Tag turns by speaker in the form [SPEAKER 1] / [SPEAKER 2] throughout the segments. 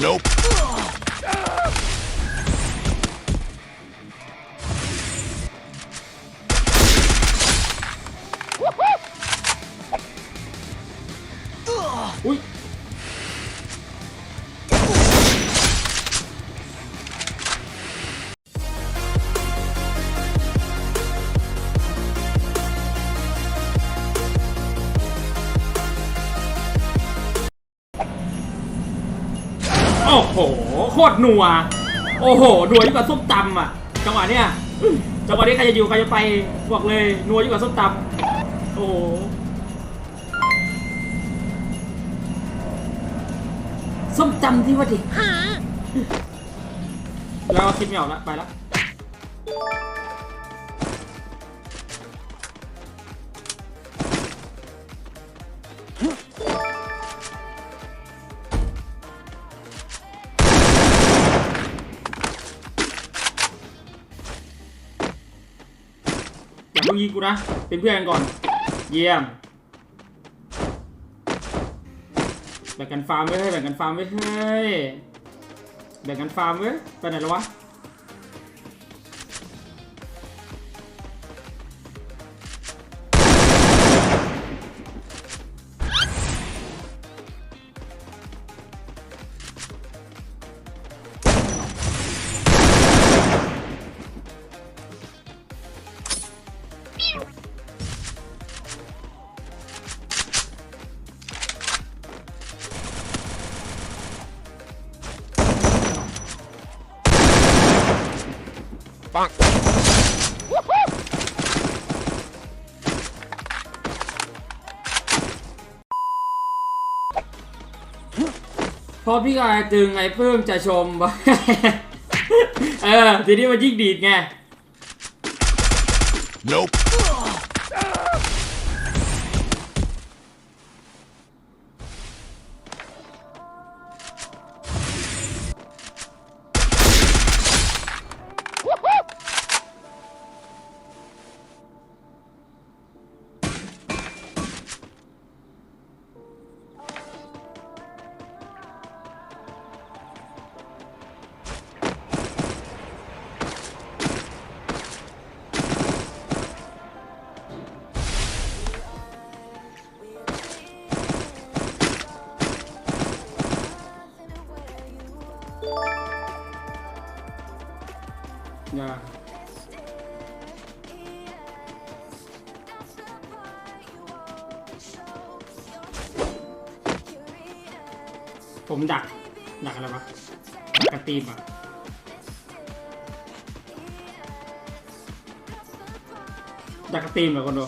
[SPEAKER 1] Nope.
[SPEAKER 2] โอ้โห โคตรนัว โอ้โหนัวยิ่งกว่าส้มตำอะ จังหวะเนี้ยอื้อจังหวะนี้ใครจะอยู่ใครจะไปบอกเลยนัวยิ่งกว่าส้มตำโอ้โหส้มตำที่ว่าดิแล้วคิดไม่ออกแล้วไปแล้ว อย่าเพิ่งยิงกูนะ เป็นเพื่อนกันก่อน เยี่ยม แบ่งกันฟาร์มไว้ให้แบ่งกันฟาร์มไว้ให้แบ่งกันฟาร์มไว้ไปไหนแล้ววะ พอพี่กายตึงไงเพิ่มจะชมเออ ทีนี้มันยิ่งดีดไง
[SPEAKER 1] Nope.
[SPEAKER 2] ยาผมดัก ดักอะไรวะ ดักกระตีบอะดักกระตีมเหรอคนดู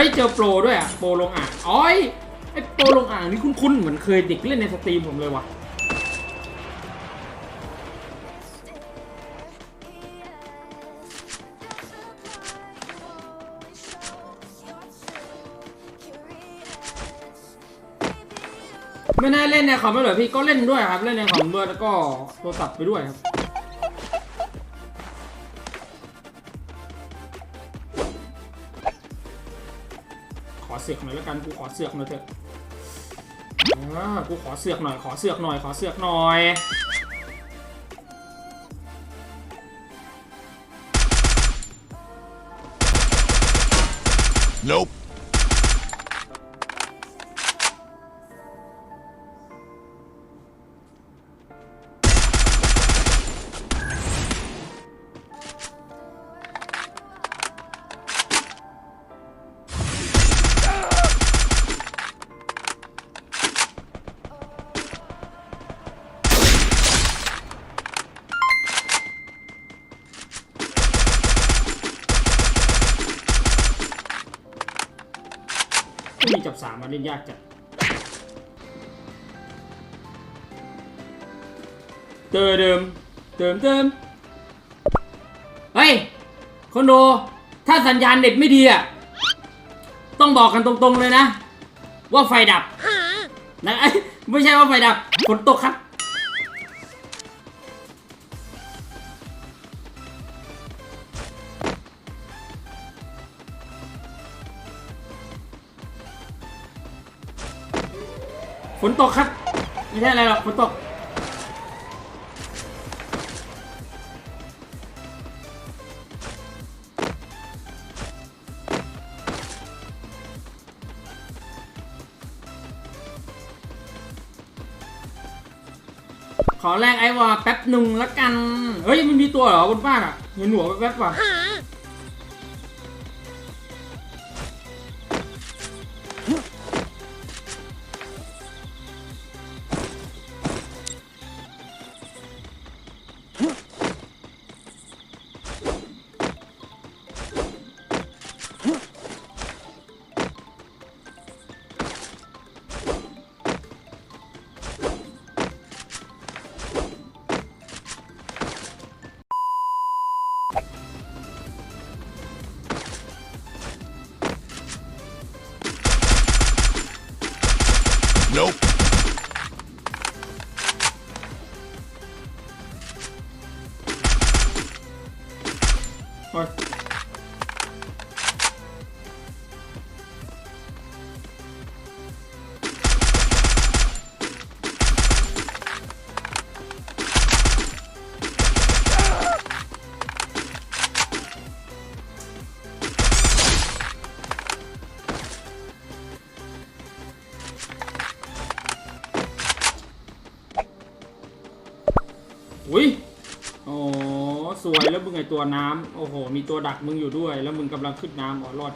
[SPEAKER 2] ฮ้ยเจอโปรด้วยอะโปรลงอ่างอ๋อยไอโปรลงอ่างนี่คุ้นๆเหมือนเคยเด็กเล่นในสตรีมผมเลยว่ะไม่น่าเล่นในคอมไม่เหรอพี่ก็เล่นด้วยครับ เล่นในคอมด้วยแล้วก็โทรศัพท์ไปด้วยครับ เสือกหน่อยแล้วกันกูขอเสือกหน่อยเถอะกูขอเสือกหน่อยขอเสือกหน่อยขอเสือกหน่อย
[SPEAKER 1] Nope.
[SPEAKER 2] ไม่มีจับสามมาเล่นยากจัดเติมเดิมเติมเติมเฮ้ยคนดูถ้าสัญญาณเน็ตไม่ดีอะ ต้องบอกกันตรงๆเลยนะ ว่าไฟดับนะเอ้ไม่ใช่ว่าไฟดับฝนตกครับ ฝนตกครับ ไม่ใช่อะไรหรอกฝนตก ขอแลกไอวอแป๊บหนึ่งละกัน เฮ้ย มันมีตัวเหรอบนบ้านอะเห็นหัวแป๊บๆว่ะ โสวยแล้วมึงไอตัวน้ำโอ้โห มีตัวดักมึงอยู่ด้วย แล้วมึงกำลังขึ้นน้ำอ๋อรอด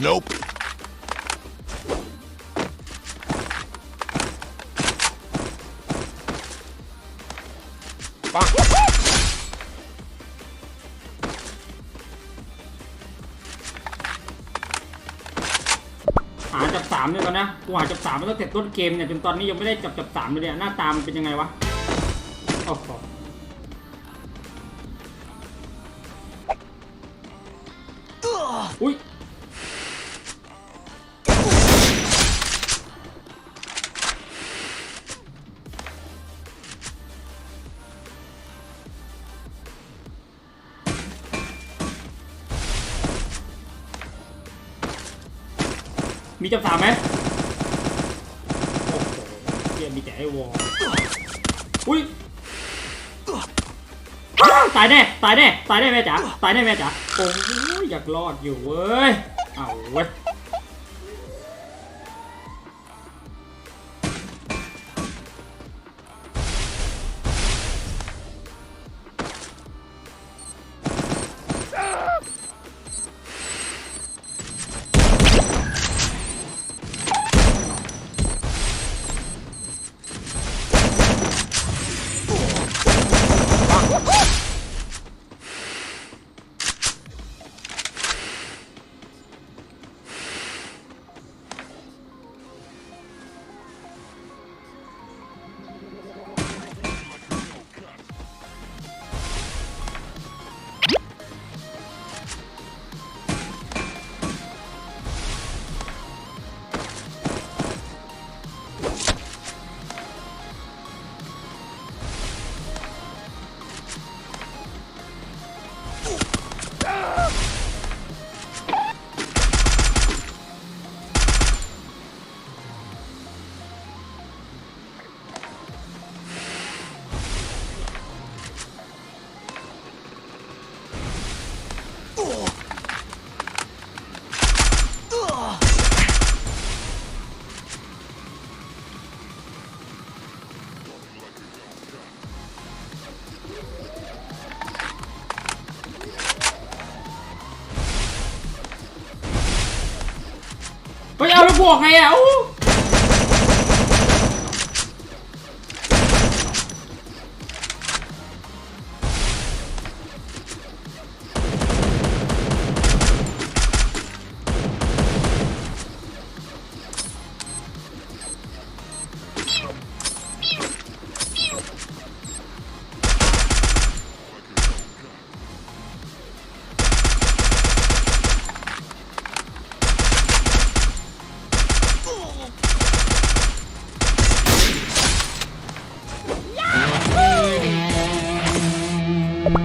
[SPEAKER 1] Nope.
[SPEAKER 2] หาจับสามเนี่ยก่อนนะ กูหาจับสามมาตั้งแต่ต้นเกมเนี่ยจนตอนนี้ยังไม่ได้จับจับสามเลยเนี่ยหน้าตามันเป็นยังไงวะโอ้โหอุ้ย มีจับสามไหมโอ้โหเฮียมีแต่ไอ้วอลอุ้ยตายแน่ตายแน่ตายแน่แม่จ๋าตายแน่แม่จ๋าโอ้ยอยากรอดอยู่เว้ยเอาเว้ย 它是不好开呀哦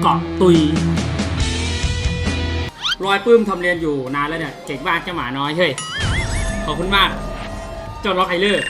[SPEAKER 2] เกาะตุย รอยปื้มทำเรียนอยู่นานแล้วเนี่ยเก่งมากเจ้าหมาน้อยเฮ้ย ขอบคุณมาก เจ้าล็อกไฮเลอร์